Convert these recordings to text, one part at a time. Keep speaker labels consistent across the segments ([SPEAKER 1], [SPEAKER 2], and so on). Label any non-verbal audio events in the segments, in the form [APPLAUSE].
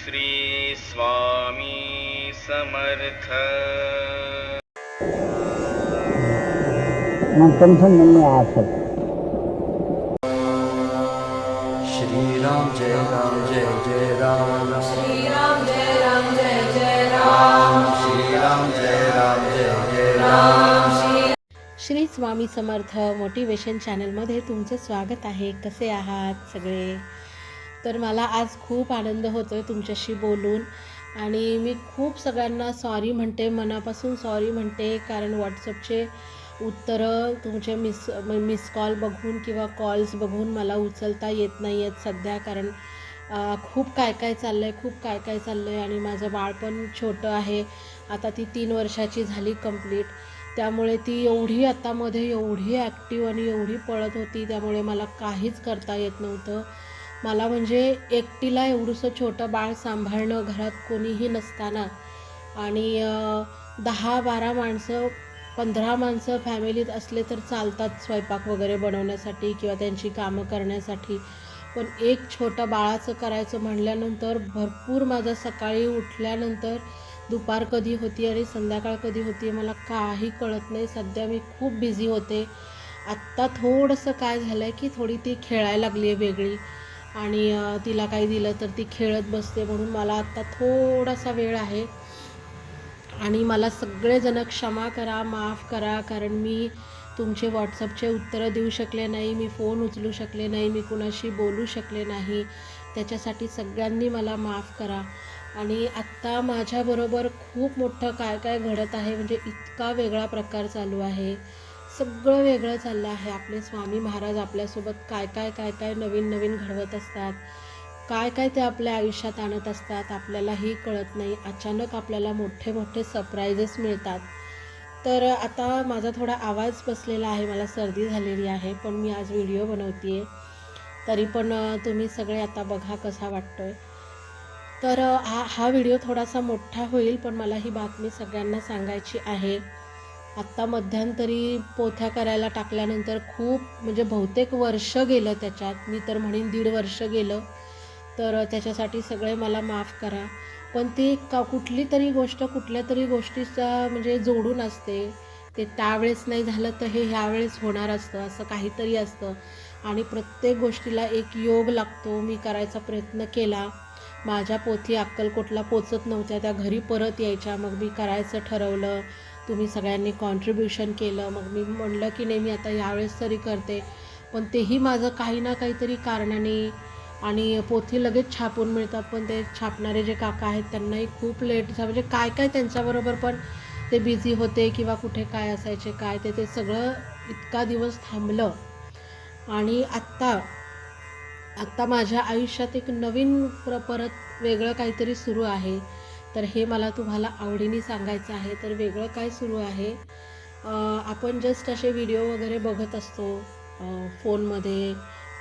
[SPEAKER 1] श्री स्वामी समर्थ।
[SPEAKER 2] मैं टेंशन नहीं आ सकता
[SPEAKER 3] श्री राम जय राम जय जय राम।
[SPEAKER 4] श्री राम जय राम जय जय राम।
[SPEAKER 3] श्री राम जय राम जय जय राम।
[SPEAKER 4] श्री
[SPEAKER 5] स्वामी समर्थ मोटिवेशन चॅनलमध्ये तुमचं स्वागत आहे. कसे आहात सगळे? तर मला आज खूप आनंद होतो आहे तुमच्याशी बोलून. आणि मी खूप सगळ्यांना सॉरी म्हणते मनापासून सॉरी म्हणते कारण व्हॉट्सअपचे उत्तरं तुमचे मिस मिस कॉल बघून किंवा कॉल्स बघून मला उचलता येत नाही आहेत सध्या कारण खूप काय काय चाललं आहे खूप काय काय चाललं आहे आणि माझं बाळ पण छोटं आहे. आता ती तीन वर्षाची झाली कंप्लीट त्यामुळे ती एवढी आतामध्ये एवढी ॲक्टिव्ह आणि एवढी पळत होती त्यामुळे मला काहीच करता येत नव्हतं. मला म्हणजे एकटीला एवढंसं छोटं बाळ सांभाळणं घरात कोणीही नसताना आणि दहा बारा माणसं पंधरा माणसं फॅमिलीत असले तर चालतात स्वयंपाक वगैरे बनवण्यासाठी किंवा त्यांची कामं करण्यासाठी. पण एक छोटं बाळाचं करायचं म्हणल्यानंतर भरपूर माझं सकाळी उठल्यानंतर दुपार कधी होती आणि संध्याकाळ कधी होती मला काही कळत नाही. सध्या मी खूप बिझी होते. आत्ता थोडंसं काय झालं आहे की थोडी ती खेळायला लागली आहे वेगळी. आणि तिला काही दिलं तर ती खेळत बसते म्हणून मला आत्ता थोडासा वेळ आहे. आणि मला सगळेजण क्षमा करा माफ करा कारण मी तुमचे व्हॉट्सअपचे उत्तरं देऊ शकले नाही मी फोन उचलू शकले नाही मी कुणाशी बोलू शकले नाही. त्याच्यासाठी सगळ्यांनी मला माफ करा. आणि आत्ता माझ्याबरोबर खूप मोठं काय काय घडत आहे म्हणजे इतका वेगळा प्रकार चालू आहे. सगळं वेगळं चाललं आहे. आपले स्वामी महाराज आपल्यासोबत काय काय काय काय नवीन नवीन घडवत असतात. काय काय ते आपल्या आयुष्यात आणत असतात आपल्यालाही कळत नाही. अचानक आपल्याला मोठे मोठे सरप्राईजेस मिळतात. तर आता माझा थोडा आवाज बसलेला आहे मला सर्दी झालेली आहे पण मी आज व्हिडिओ बनवते आहे तरी पण तुम्ही सगळे आता बघा कसा वाटतो आहे तर हा हा व्हिडिओ थोडासा मोठा होईल पण मला ही बातमी सगळ्यांना सांगायची आहे. आत्ता मध्यंतरी पोथ्या करायला टाकल्यानंतर खूप म्हणजे बहुतेक वर्ष गेलं त्याच्यात. मी तर म्हणेन दीड वर्ष गेलं. तर त्याच्यासाठी सगळे मला माफ करा. पण ती का कुठली तरी गोष्ट कुठल्या तरी गोष्टीचा म्हणजे जोडून असते. ते त्यावेळेस नाही झालं तर हे ह्यावेळेस होणार असतं असं काहीतरी असतं. आणि प्रत्येक गोष्टीला एक योग लागतो. मी करायचा प्रयत्न केला. माझ्या पोथी अक्कलकोटला पोचत नव्हत्या. त्या घरी परत यायच्या. मग मी करायचं ठरवलं. तुम्ही सगळ्यांनी कॉन्ट्रीब्युशन केलं. मग मी म्हणलं की नाही मी आता यावेळेस तरी करते. पण तेही माझं काही ना काहीतरी कारणाने आणि पोथी लगेच छापून मिळतात. पण ते छापणारे जे काका आहेत त्यांनाही खूप लेट झालं. म्हणजे काय काय त्यांच्याबरोबर पण ते बिझी होते किंवा कुठे काय असायचे काय ते ते सगळं इतका दिवस थांबलं. आणि आत्ता आत्ता माझ्या आयुष्यात एक नवीन प्र परत वेगळं काहीतरी सुरू आहे. तर हे मला तुम्हाला आवडीने सांगायचं आहे तर वेगळं काय सुरू आहे? आपण जस्ट असे व्हिडिओ वगैरे बघत असतो फोनमध्ये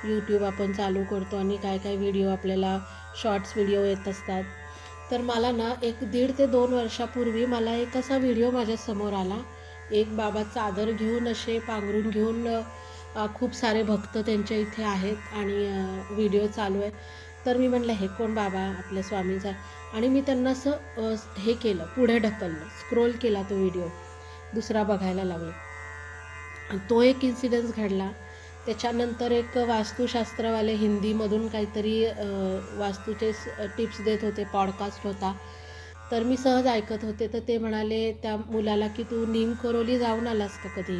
[SPEAKER 5] यूट्यूब आपण चालू करतो आणि काय काय व्हिडिओ आपल्याला शॉर्ट्स व्हिडिओ येत असतात. तर मला ना एक दीड ते दोन वर्षापूर्वी मला एक असा व्हिडिओ माझ्यासमोर आला. एक बाबा चादर घेऊन असे पांघरून घेऊन खूप सारे भक्त त्यांच्या इथे आहेत आणि व्हिडिओ चालू आहे. तर मी म्हटलं हे कोण बाबा? आपल्या स्वामीचा आणि मी त्यांना असं हे केलं पुढे ढकललं स्क्रोल केला तो व्हिडिओ दुसरा बघायला लागलो. आणि तो एक इन्सिडन्स घडला. त्याच्यानंतर एक वास्तुशास्त्रवाले हिंदीमधून काहीतरी वास्तूचे टिप्स देत होते पॉडकास्ट होता. तर मी सहज ऐकत होते. तर ते म्हणाले त्या मुलाला की तू नीम करोली जाऊन आलास का कधी?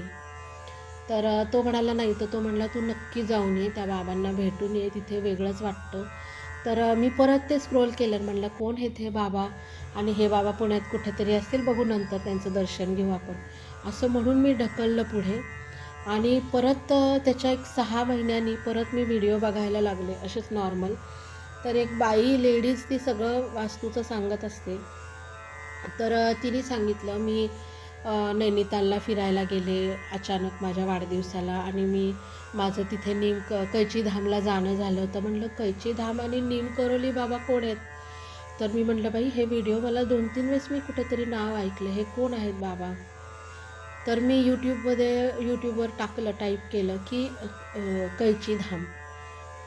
[SPEAKER 5] तर तो म्हणाला नाही. तर तो म्हणला तू नक्की जाऊन ये त्या बाबांना भेटून ये तिथे वेगळंच वाटतं. तर मी परत ते स्क्रोल केलं. म्हणलं कोण हे ते बाबा? आणि हे बाबा पुण्यात कुठेतरी असतील? बघू नंतर त्यांचं दर्शन घेऊ आपण. असं म्हणून मी ढकललं पुढे. आणि परत त्याच्या एक सहा महिन्यांनी परत मी व्हिडिओ बघायला लागले असेच नॉर्मल तर एक बाई लेडीज ती सगळं वास्तूचं सांगत असते. तर तिने सांगितलं मी नैनितालला फिरायला गेले अचानक माझ्या वाढदिवसाला आणि मी माझं तिथे नीम क कैची धामला जाणं झालं. तर म्हणलं कैची धाम आणि नीम करोली बाबा कोण आहेत? तर मी म्हटलं बाई हे व्हिडिओ मला दोन तीन वेळेस मी कुठेतरी नाव ऐकलं. हे कोण आहेत बाबा? तर मी यूट्यूबमध्ये यूट्यूबवर टाकलं टाईप केलं की कैची धाम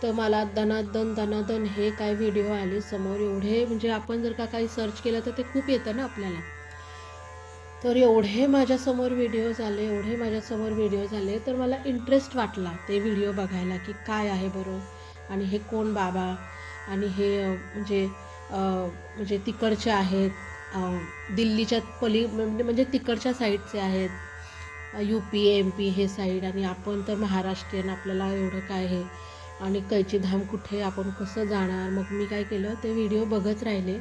[SPEAKER 5] तर मला दनादन दनादन हे काय व्हिडिओ आले समोर एवढे. म्हणजे आपण जर का काही सर्च केलं तर ते खूप येतं ना आपल्याला. तर एवढे माझ्यासमोर व्हिडिओ झाले एवढे माझ्यासमोर व्हिडिओ झाले तर मला इंटरेस्ट वाटला ते व्हिडिओ बघायला की काय आहे बरं? आणि हे कोण बाबा? आणि हे म्हणजे म्हणजे तिकडचे आहेत दिल्लीच्या पली म्हणजे म्हणजे तिकडच्या साईडचे आहेत यू पी एम पी हे साईड आणि आपण तर महाराष्ट्रीयन आपल्याला एवढं काय हे? आणि कैची धाम कुठे? आपण कसं जाणार? मग मी काय केलं ते व्हिडिओ बघत राहिले.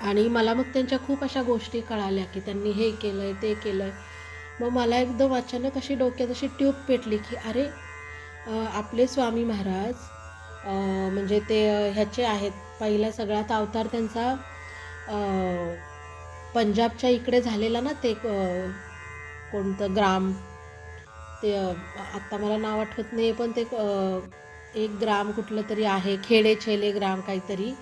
[SPEAKER 5] आणि मला मग त्यांच्या खूप अशा गोष्टी कळाल्या की त्यांनी हे केलं आहे ते केलं आहे मग मला एकदम अचानक अशी डोक्यात अशी ट्यूब पेटली की अरे आपले स्वामी महाराज म्हणजे ते ह्याचे आहेत. पहिला सगळ्यात अवतार त्यांचा पंजाबच्या इकडे झालेला ना ते कोणतं ग्राम ते आत्ता मला नाव आठवत नाही पण ते एक ग्राम कुठलं तरी आहे खेडे छेले ग्राम काहीतरी.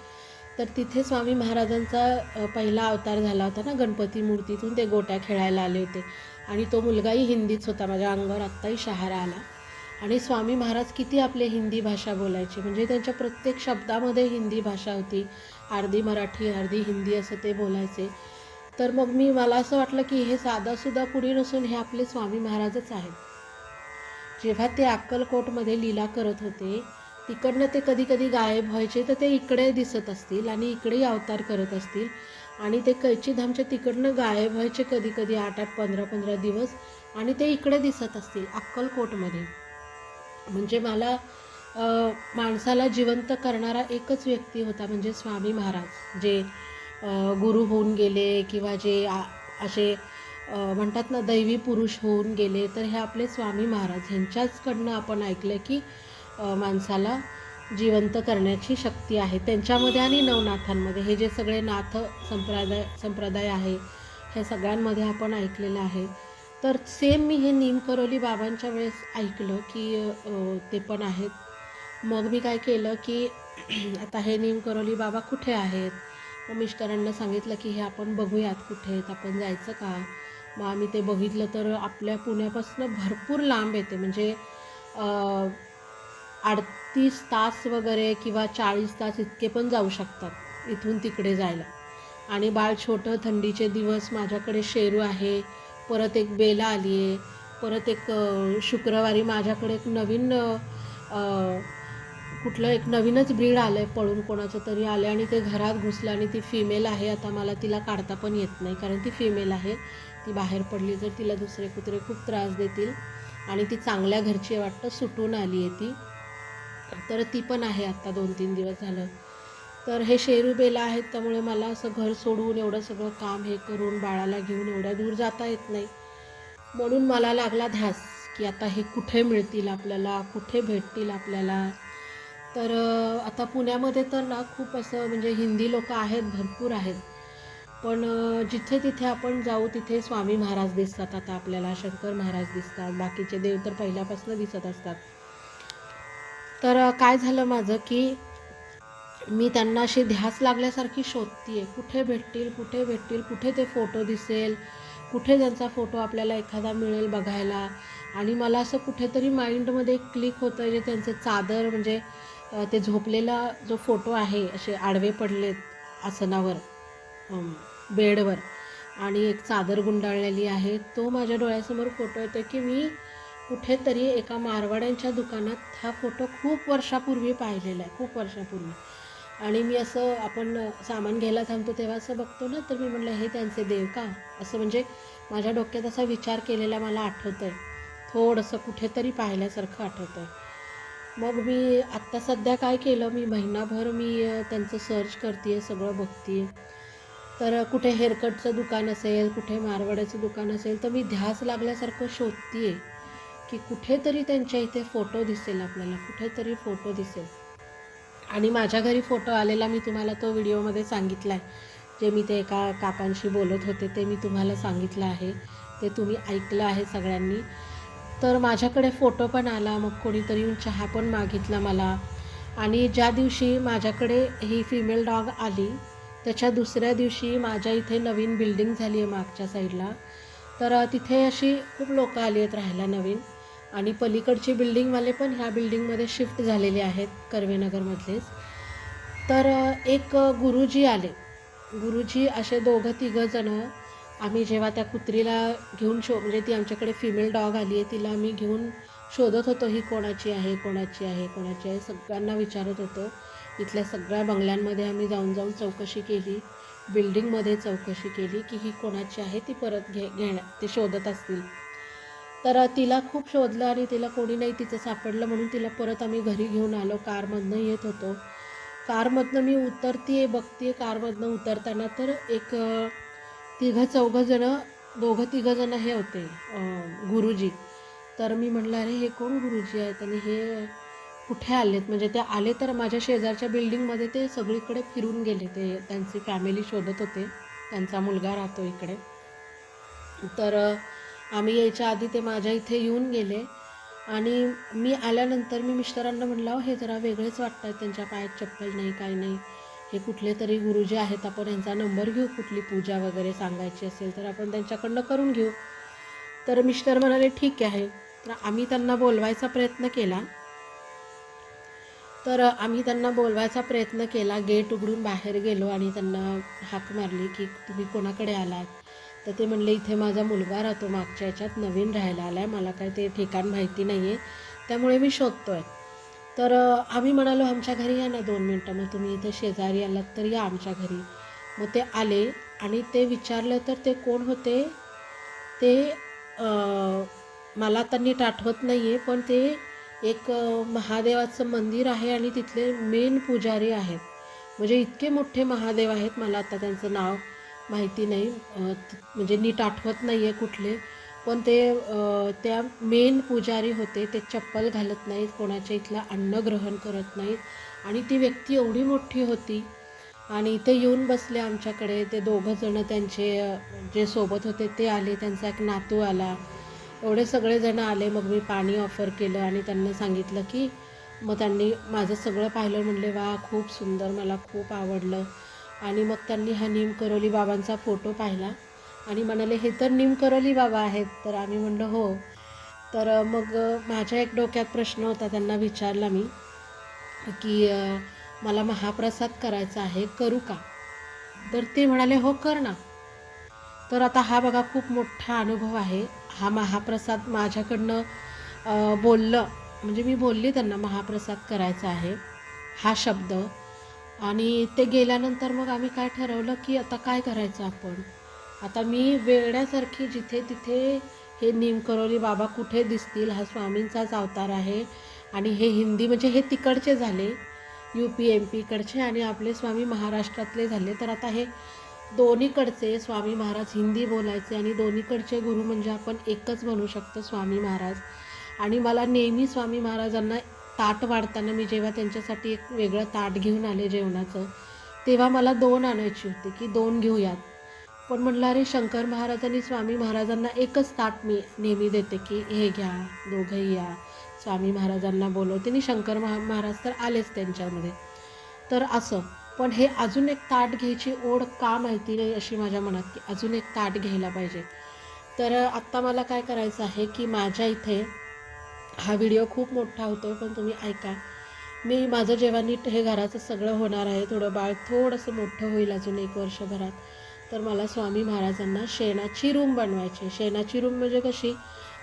[SPEAKER 5] तर तिथे स्वामी महाराजांचा पहिला अवतार झाला होता ना गणपती मूर्तीतून ते गोट्या खेळायला आले होते. आणि तो मुलगाही हिंदीच होता माझ्या अंगावर आत्ताही शहारा आला. आणि स्वामी महाराज किती आपले हिंदी भाषा बोलायचे. म्हणजे त्यांच्या प्रत्येक शब्दामध्ये हिंदी भाषा होती. अर्धी मराठी अर्धी हिंदी असं ते बोलायचे. तर मग मी मला असं वाटलं की हे साधासुद्धा पुढे नसून हे आपले स्वामी महाराजच आहेत. जेव्हा ते अक्कलकोटमध्ये लीला करत होते तिकडनं ते कधी कधी गायब व्हायचे तर ते इकडे दिसत असतील आणि इकडेही अवतार करत असतील. आणि ते कैचीधामच्या तिकडनं गायब व्हायचे कधी कधी आठ आठ पंधरा पंधरा दिवस आणि ते इकडे दिसत असतील अक्कलकोटमध्ये. म्हणजे मला माणसाला जिवंत करणारा एकच व्यक्ती होता म्हणजे स्वामी महाराज जे गुरु होऊन गेले किंवा जे आ- असे म्हणतात ना दैवी पुरुष होऊन गेले. तर हे आपले स्वामी महाराज ह्यांच्याचकडनं आपण ऐकलं की माणसाला जिवंत करण्याची शक्ती आहे. त्यांच्यामध्ये आणि नवनाथांमध्ये. हे जे सगळे नाथ संप्रदाय संप्रदाय आहे ह्या सगळ्यांमध्ये आपण ऐकलेलं आहे. तर सेम मी हे नीमकरोली बाबांच्या वेळेस ऐकलं की ते पण आहेत. मग मी काय केलं की [CLEARS THROAT] आता हे नीमकरोली बाबा कुठे आहेत? मग मिस्टरांना सांगितलं की हे आपण बघूयात कुठे आहेत? आपण जायचं का? मग आम्ही ते बघितलं तर आपल्या पुण्यापासून भरपूर लांब येते. म्हणजे अडतीस तास वगैरे किंवा चाळीस तास इतके पण जाऊ शकतात इथून तिकडे जायला. आणि बाळ छोटं थंडीचे दिवस माझ्याकडे शेरू आहे परत एक बेला आली आहे परत एक शुक्रवारी माझ्याकडे एक नवीन कुठलं एक नवीनच ब्रीड आलं आहे पळून कोणाचं तरी आलं आणि ते घरात घुसलं आणि ती फिमेल आहे आता मला तिला काढता पण येत नाही कारण ती फिमेल आहे. ती बाहेर पडली तर तिला दुसरे कुत्रे खूप त्रास देतील आणि ती चांगल्या घरची आहे वाटतं सुटून आली आहे ती. तर ती पण आहे आत्ता दोन तीन दिवस झालं. तर हे शेरू बेला आहेत त्यामुळे मला असं घर सोडून एवढं सगळं काम हे करून बाळाला घेऊन एवढ्या दूर जाता येत नाही. म्हणून मला लागला ध्यास की आता हे कुठे मिळतील आपल्याला कुठे भेटतील आपल्याला. तर आता पुण्यामध्ये तर ना खूप असं म्हणजे हिंदी लोक आहेत भरपूर आहेत. पण जिथे तिथे आपण जाऊ तिथे स्वामी महाराज दिसतात आता आपल्याला शंकर महाराज दिसतात. बाकीचे देव तर पहिल्यापासून दिसत असतात. तर काय झालं माझं की मी त्यांना अशी ध्यास लागल्यासारखी शोधतीये. कुठे भेटतील कुठे भेटतील कुठे ते फोटो दिसेल कुठे त्यांचा फोटो आपल्याला एखादा मिळेल बघायला. आणि मला असं कुठेतरी माइंडमध्ये क्लिक होतं जे त्यांचे चादर म्हणजे ते झोपलेला जो फोटो आहे असे आडवे पडलेत आसनावर बेडवर. आणि एक चादर गुंडाळलेली आहे. तो माझ्या डोळ्यासमोर फोटो येतो की मी कुठेतरी एका मारवाड्यांच्या दुकानात हा फोटो खूप वर्षापूर्वी पाहिलेला आहे खूप वर्षापूर्वी. आणि मी असं आपण सामान घ्यायला थांबतो तेव्हा असं बघतो ना तर मी म्हटलं हे त्यांचे देव का? असं म्हणजे माझ्या डोक्यात असा विचार केलेला मला आठवतं आहे थोडंसं कुठेतरी पाहिल्यासारखं आठवतं आहे मग मी आत्ता सध्या काय केलं मी महिनाभर मी त्यांचं सर्च करते आहे सगळं बघते तर कुठे हेअरकटचं दुकान असेल कुठे मारवाड्याचं दुकान असेल तर मी ध्यास लागल्यासारखं शोधते आहे की कुठेतरी त्यांच्या इथे फोटो दिसेल आपल्याला कुठेतरी फोटो दिसेल. आणि माझ्या घरी फोटो आलेला मी तुम्हाला तो व्हिडिओमध्ये सांगितला आहे जे मी ते एका काकांशी बोलत होते ते मी तुम्हाला सांगितलं आहे. ते तुम्ही ऐकलं आहे सगळ्यांनी. तर माझ्याकडे फोटो पण आला मग कोणीतरी येऊन चहा पण मागितला मला. आणि ज्या दिवशी माझ्याकडे ही फिमेल डॉग आली त्याच्या दुसऱ्या दिवशी माझ्या इथे नवीन बिल्डिंग झाली आहे मागच्या साईडला तर तिथे अशी खूप लोकं आली आहेत राहायला नवीन. आणि पलीकडचे बिल्डिंगवाले पण ह्या बिल्डिंगमध्ये शिफ्ट झालेले आहेत कर्वेनगरमधलेच. तर एक गुरुजी आले. गुरुजी असे दोघं तिघं जणं आम्ही जेव्हा त्या कुत्रीला घेऊन शो म्हणजे ती आमच्याकडे फिमेल डॉग आली आहे तिला आम्ही घेऊन शोधत होतो ही कोणाची आहे कोणाची आहे कोणाची आहे सगळ्यांना विचारत होतो. इथल्या सगळ्या बंगल्यांमध्ये आम्ही जाऊन जाऊन चौकशी केली. बिल्डिंगमध्ये चौकशी केली की ही कोणाची आहे ती परत घे घेण्या ते शोधत असतील. तर तिला खूप शोधलं आणि तिला कोणी नाही तिचं सापडलं म्हणून तिला परत आम्ही घरी घेऊन आलो. कारमधनं येत होतो. कारमधनं मी उतरते बघते कारमधनं उतरताना तर एक तिघं चौघं जणं दोघं तिघं जणं हे होते गुरुजी. तर मी म्हटलं अरे हे कोण गुरुजी आहेत आणि हे कुठे आलेत? म्हणजे ते आले तर माझ्या शेजारच्या बिल्डिंगमध्ये ते सगळीकडे फिरून गेले. ते त्यांची फॅमिली शोधत होते. त्यांचा मुलगा राहतो इकडे. तर आम्ही यायच्या आधी ते माझ्या इथे येऊन गेले. आणि मी आल्यानंतर मी मिस्टरांना म्हणलं हे जरा वेगळेच वाटतंय त्यांच्या पायात चप्पल नाही काय नाही. हे कुठले तरी गुरुजी आहेत आपण यांचा नंबर घेऊ कुठली पूजा वगैरे सांगायची असेल तर आपण त्यांच्याकडनं करून घेऊ. तर मिस्टर म्हणाले ठीक आहे. तर आम्ही त्यांना बोलवायचा प्रयत्न केला. तर आम्ही त्यांना बोलवायचा प्रयत्न केला गेट उघडून बाहेर गेलो आणि त्यांना हाक मारली की तुम्ही कोणाकडे आलात? तर ते म्हणले इथे माझा मुलगा राहतो मागच्या याच्यात नवीन राहायला आला आहे मला काय ते ठिकाण माहिती नाही आहे त्यामुळे मी शोधतो आहे तर आम्ही म्हणालो आमच्या घरी या ना दोन मिनटं मग तुम्ही इथे शेजारी आलात तर या आमच्या घरी. मग ते आले आणि ते विचारलं तर ते कोण होते? ते मला आता नीट आठवत नाही आहे पण ते एक महादेवाचं मंदिर आहे आणि तिथले मेन पुजारी आहेत. म्हणजे इतके मोठे महादेव आहेत मला आता त्यांचं नाव माहिती नाही. म्हणजे नीट आठवत नाही आहे कुठले. पण ते त्या मेन पुजारी होते. ते चप्पल घालत नाहीत. कोणाच्या इथलं अन्न ग्रहण करत नाहीत. आणि ती व्यक्ती एवढी मोठी होती. आणि इथे येऊन बसले आमच्याकडे. ते दोघं जणं त्यांचे जे सोबत होते ते आले. त्यांचा एक नातू आला. एवढे सगळेजणं आले. मग मी पाणी ऑफर केलं आणि त्यांना सांगितलं की मग त्यांनी माझं सगळं पाहिलं म्हणले वा खूप सुंदर. मला खूप आवडलं. आणि मग त्यांनी हा नीम करोली बाबांचा फोटो पाहिला. आणि म्हणाले हे तर नीम करोली बाबा आहेत. तर आम्ही म्हणलं हो. तर मग माझ्या एक डोक्यात प्रश्न होता त्यांना विचारला मी की मला महाप्रसाद करायचा आहे करू का? तर ते म्हणाले हो कर ना. तर आता हा बघा खूप मोठा अनुभव आहे. हा महाप्रसाद माझ्याकडनं बोललं म्हणजे मी बोलली त्यांना महाप्रसाद करायचा आहे हा शब्द. आणि ते गेल्यानंतर मग आम्ही काय ठरवलं की आता काय करायचं आपण? आता मी वेड्यासारखी जिथे तिथे हे निमकरोली बाबा कुठे दिसतील हा स्वामींचाच अवतार आहे. आणि हे हिंदी म्हणजे हे तिकडचे झाले यू पी एम पीकडचे आणि आपले स्वामी महाराष्ट्रातले झाले. तर आता हे दोन्हीकडचे स्वामी महाराज हिंदी बोलायचे आणि दोन्हीकडचे गुरु म्हणजे आपण एकच म्हणू शकतो स्वामी महाराज. आणि मला नेहमी स्वामी महाराजांना ताट वाढताना मी जेव्हा त्यांच्यासाठी एक वेगळं ताट घेऊन आले जेवणाचं तेव्हा मला दोन आणायची होती की दोन घेऊयात. पण म्हटलं अरे शंकर महाराज आणि स्वामी महाराजांना एकच ताट मी नेहमी देते की हे घ्या दोघंही या. स्वामी महाराजांना बोलवते आणि शंकर महा महाराज तर आलेच त्यांच्यामध्ये. तर असं. पण हे अजून एक ताट घ्यायची ओढ का माहिती नाही अशी माझ्या मनात की अजून एक ताट घ्यायला पाहिजे. तर आत्ता मला काय करायचं आहे की माझ्या इथे हा व्हिडिओ खूप मोठा होतो पण तुम्ही ऐका. मी माझं जेव्हा नीट हे घराचं सगळं होणार आहे थोडं बाळ थोडंसं मोठं होईल अजून एक वर्षभरात तर मला स्वामी महाराजांना शेणाची रूम बनवायची शेणाची रूम म्हणजे कशी?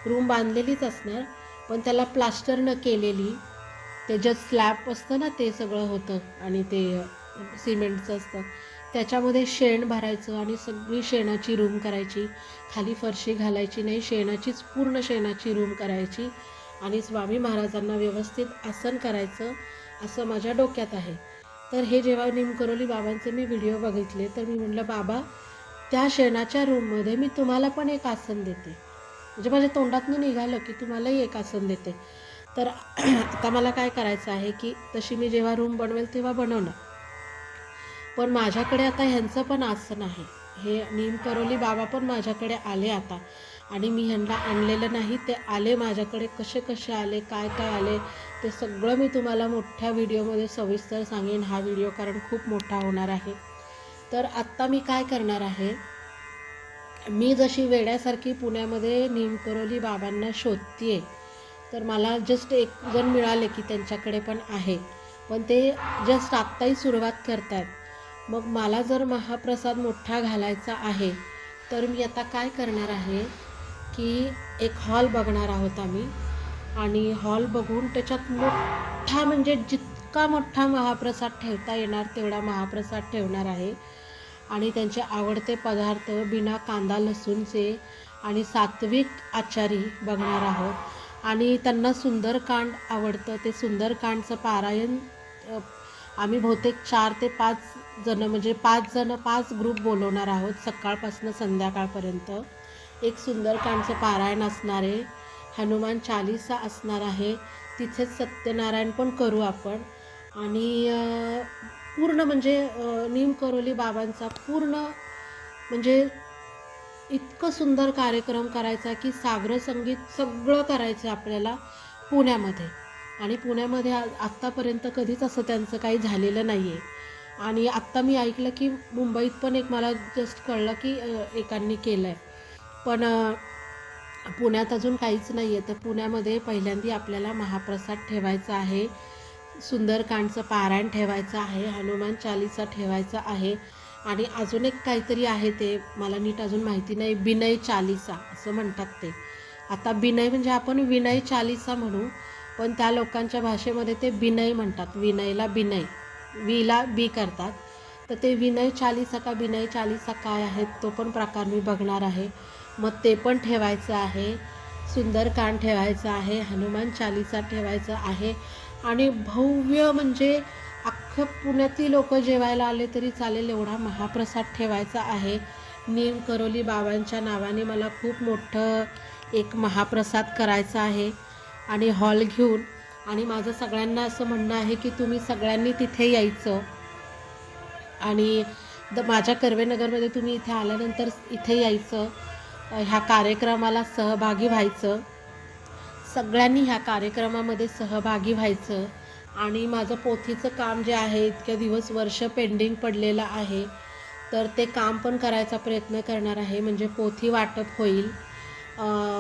[SPEAKER 5] रूम बांधलेलीच असणार पण त्याला प्लास्टर न केलेली ते जे स्लॅब असतं ना ते सगळं होतं आणि ते सिमेंटचं असतं. त्याच्यामध्ये शेण भरायचं आणि सगळी शेणाची रूम करायची. खाली फरशी घालायची नाही शेणाचीच पूर्ण शेणाची रूम करायची. आणि स्वामी महाराजांना व्यवस्थित आसन करायचं असं माझ्या डोक्यात आहे. तर हे जेव्हा निमकरोली बाबांचे मी व्हिडिओ बघितले तर मी म्हटलं बाबा त्या शेणाच्या रूममध्ये मी तुम्हाला पण एक आसन देते. म्हणजे माझ्या तोंडातनं निघालं की तुम्हालाही एक आसन देते. तर [CLEARS THROAT] आता मला काय करायचं आहे की तशी मी जेव्हा रूम बनवेल तेव्हा बनवणार. पण माझ्याकडे आता ह्यांचं पण आसन आहे. हे नीम करोली बाबा पण माझ्याकडे आले आता. आणि मी ह्यांना आणलेलं नाही. ते आले माझ्याकडे कसे कसे आले काय काय आले ते सगळं मी तुम्हाला मोठ्या व्हिडिओमध्ये सविस्तर सांगेन. हा व्हिडिओ कारण खूप मोठा होणार आहे. तर आत्ता मी काय करणार आहे? मी जशी वेड्यासारखी पुण्यामध्ये निमकरोली बाबांना शोधते तर मला जस्ट एक जण मिळाले की त्यांच्याकडे पण आहे. पण ते जस्ट आत्ताही सुरुवात करतात मग मला जर महाप्रसाद मोठा घालायचा आहे तर मी आता काय करणार आहे? की एक हॉल बघणार आहोत आम्ही. आणि हॉल बघून त्याच्यात मोठा म्हणजे जितका मोठा महाप्रसाद ठेवता येणार तेवढा महाप्रसाद ठेवणार आहे. आणि त्यांचे आवडते पदार्थ बिना कांदा लसूणचे आणि सात्विक आचारी बघणार आहोत. आणि त्यांना सुंदरकांड आवडतं. ते सुंदरकांडचं पारायण आम्ही बहुतेक चार ते पाच जणं म्हणजे पाच जणं पाच ग्रुप बोलवणार आहोत सकाळपासून संध्याकाळपर्यंत. एक सुंदरकांडचं पारायण असणार आहे. हनुमान चालिसा असणार आहे. तिथेच सत्यनारायण पण करू आपण. आणि पूर्ण म्हणजे अ, नीम करोली बाबांचा पूर्ण म्हणजे इतकं सुंदर कार्यक्रम करायचा की सागर संगीत सगळं करायचं आपल्याला पुण्यामध्ये. आणि पुण्यामध्ये आ आत्तापर्यंत कधीच असं त्यांचं काही झालेलं नाही आहे आणि आत्ता मी ऐकलं की मुंबईत पण एक मला जस्ट कळलं की एकांनी केलं आहे पण पुण्यात अजून काहीच नाही आहे तर पुण्यामध्ये पहिल्यांदा आपल्याला महाप्रसाद ठेवायचा आहे. सुंदरकांडचं पारायण ठेवायचं आहे. हनुमान चालिसा ठेवायचा आहे. आणि अजून एक काहीतरी आहे ते. मला नीट अजून माहिती नाही. बिनय चालिसा असं म्हणतात ते. आता बिनय म्हणजे आपण विनय चालिसा म्हणू. पण त्या लोकांच्या भाषेमध्ये ते बिनय म्हणतात. विनयला बिनय विला बी करतात. तर ते विनय चालिसा का बिनय चालिसा काय आहेत तो पण प्रकार मी बघणार आहे. मग ते पण ठेवायचं आहे. सुंदरकांड ठेवायचं आहे. हनुमान चालिसा ठेवायचं आहे. आणि भव्य म्हणजे अख्खं पुण्यातली लोक जेवायला आले तरी चालेल एवढा महाप्रसाद ठेवायचा आहे. नीम करोली बाबांच्या नावाने मला खूप मोठं एक महाप्रसाद करायचा आहे. आणि हॉल घेऊन आणि माझं सगळ्यांना असं म्हणणं आहे की तुम्ही सगळ्यांनी तिथे यायचं. आणि द माझ्या कर्वेनगरमध्ये तुम्ही इथे आल्यानंतर इथे यायचं. ह्या कार्यक्रमाला सहभागी व्हायचं. सगळ्यांनी ह्या कार्यक्रमामध्ये सहभागी व्हायचं. आणि माझं पोथीचं काम जे आहे इतक्या दिवस वर्ष पेंडिंग पडलेलं आहे तर ते काम पण करायचा प्रयत्न करणार आहे. म्हणजे पोथी वाटप होईल.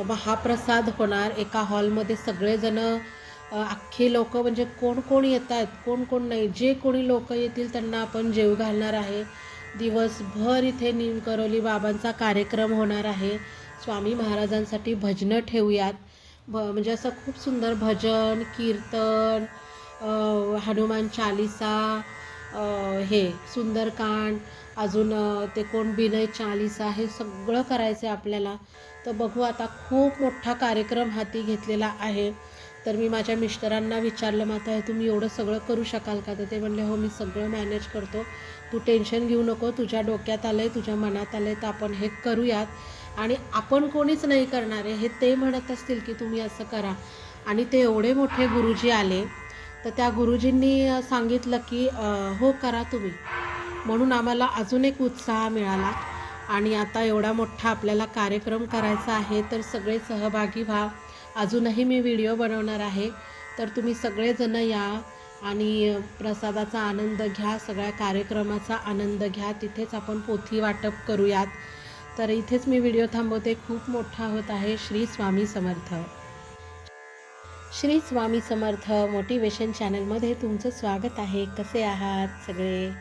[SPEAKER 5] महाप्रसाद होणार एका हॉलमध्ये. सगळेजणं अख्खी अख्खे लोक म्हणजे कोण कोण येत आहेत कोण कोण नाही जे कोणी लोक येतील त्यांना आपण जेव घालणार आहे. दिवसभर इथे निमकरोली बाबांचा कार्यक्रम होणार आहे. स्वामी महाराजांसाठी भजनं ठेवूयात. भ म्हणजे असं खूप सुंदर भजन कीर्तन हनुमान चालिसा हे सुंदरकांड अजून ते कोण बिनय चालिसा हे सगळं करायचं आहे आपल्याला. तर बघू आता खूप मोठा कार्यक्रम हाती घेतलेला आहे. तर मी माझ्या मिस्टरांना विचारलं माता हे तुम्ही एवढं सगळं करू शकाल का? तर ते म्हणले हो मी सगळं मॅनेज करतो. तू टेन्शन घेऊ नको. तुझ्या डोक्यात आलं आहे तुझ्या मनात आलं आहे तर आपण हे करूयात. आणि आपण कोणीच नाही करणार आहे. हे ते म्हणत असतील की तुम्ही असं करा. आणि ते एवढे मोठे गुरुजी आले. तर त्या गुरुजींनी सांगितलं की हो करा तुम्ही. म्हणून आम्हाला अजून एक उत्साह मिळाला. आणि आता एवढा मोठा आपल्याला कार्यक्रम करायचा आहे तर सगळे सहभागी व्हा. अजूनही मी व्हिडिओ बनवणार आहे. तर तुम्ही सगळेजणं या आणि प्रसादाचा आनंद घ्या सगळ्या कार्यक्रमाचा आनंद घ्या. तिथेच आपण पोथी वाटप करूयात. तर इथेच मी व्हिडिओ थांबवते. खूप मोठा होत आहे श्री स्वामी समर्थ. श्री स्वामी समर्थ मोटिवेशन चॅनलमध्ये तुमचं स्वागत आहे. कसे आहात सगळे?